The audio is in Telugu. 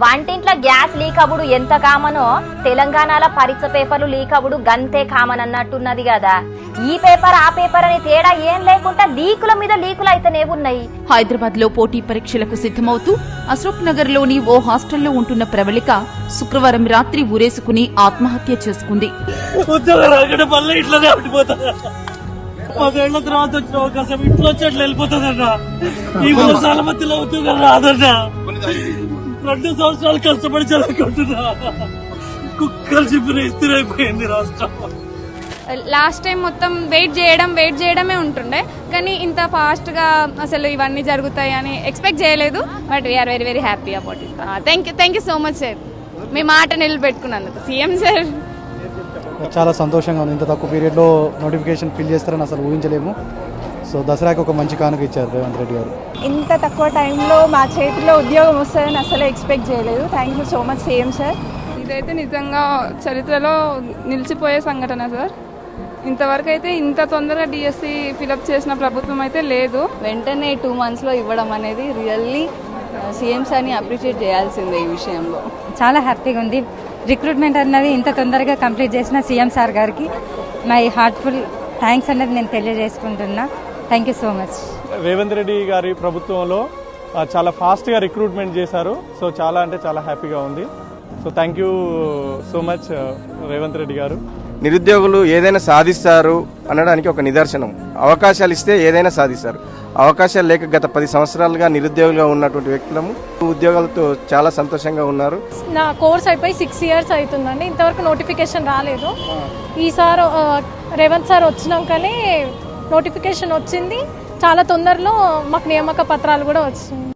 వంటింట్లో గ్యాస్ లీక్ అవ్వడు ఎంత కామనో తెలంగాణలో పరీక్ష పేపర్లు లీక్ అవ్వడు గంతే కామన్ అన్నట్టున్నది కదా. ఈ పేపర్ ఆ పేపర్ అనే తేడా ఏం లేకుండా లీకుల మీద లీకులు అయితేనే ఉన్నాయి. హైదరాబాద్లో పోటీ పరీక్షలకు సిద్ధమవుతూ అశోక్ నగర్లోని ఓ హాస్టల్లో ఉంటున్న ప్రవళిక శుక్రవారం రాత్రి ఊరేసుకుని ఆత్మహత్య చేసుకుంది. పదేళ్ళ తర్వాత వచ్చిన అవకాశం ఇంట్లో వచ్చి అట్లా వెళ్ళిపోతుందన్న. ఈ మూడు మధ్యలో రెండు సంవత్సరాలు కష్టపడి చదువుకుంటున్నా. కుక్కలు చెప్పిన ఇస్త్రీ అయిపోయింది రాష్ట్రం. లాస్ట్ టైం మొత్తం వెయిట్ చేయడం వెయిట్ చేయడమే ఉంటుండే. కానీ ఇంత ఫాస్ట్గా అసలు ఇవన్నీ జరుగుతాయి అని ఎక్స్పెక్ట్ చేయలేదు. But we are very very happy about it thank you thank you so much sir మీ మాట నిలబెట్టుకున్నందుకు. సీఎం సార్ చాలా సంతోషంగా ఉంది. ఇంత తక్కువ పీరియడ్లో నోటిఫికేషన్ ఫిల్ చేస్తారని అసలు ఊహించలేము. సో దసరాకి ఒక మంచి కానుక ఇచ్చారు రేవంత్ రెడ్డి గారు. ఇంత తక్కువ టైంలో మా చేతిలో ఉద్యోగం వస్తుందని అసలు ఎక్స్పెక్ట్ చేయలేదు. Thank you so much same sir. ఇదైతే నిజంగా చరిత్రలో నిలిచిపోయే సంఘటన సార్. ఇంతవరకు అయితే ఇంత తొందరగా డిఎస్సి ఫిలప్ చేసిన ప్రభుత్వం అయితే లేదు. వెంటనే టూ మంత్స్లో ఇవ్వడం అనేది రియల్లీ సీఎం సార్ని అప్రిషియేట్ చేయాల్సిందే ఈ విషయంలో. చాలా హ్యాపీగా ఉంది. రిక్రూట్మెంట్ అన్నది ఇంత తొందరగా కంప్లీట్ చేసిన సీఎం సార్ గారికి మై హార్ట్ఫుల్ థ్యాంక్స్ అనేది నేను తెలియజేసుకుంటున్నా. Thank you so much Revanth Reddy గారి ప్రభుత్వంలో చాలా ఫాస్ట్గా రిక్రూట్మెంట్ చేశారు. సో చాలా అంటే చాలా హ్యాపీగా ఉంది. So thank you so much Revanth Reddy గారు. నిరుద్యోగులు ఏదైనా సాధిస్తారు అనడానికి ఒక నిదర్శనం. అవకాశాలు ఇస్తే ఏదైనా సాధిస్తారు. అవకాశాలు లేక గత పది సంవత్సరాలుగా నిరుద్యోగులుగా ఉన్నటువంటి వ్యక్తులము ఉద్యోగాలతో చాలా సంతోషంగా ఉన్నారు. నా కోర్స్ అయిపోయి సిక్స్ ఇయర్స్ అవుతుందండి. ఇంతవరకు నోటిఫికేషన్ రాలేదు. ఈసారి రేవంత్ సార్ వచ్చినాకనే నోటిఫికేషన్ వచ్చింది. చాలా తొందరలో మాకు నియామక పత్రాలు కూడా వచ్చింది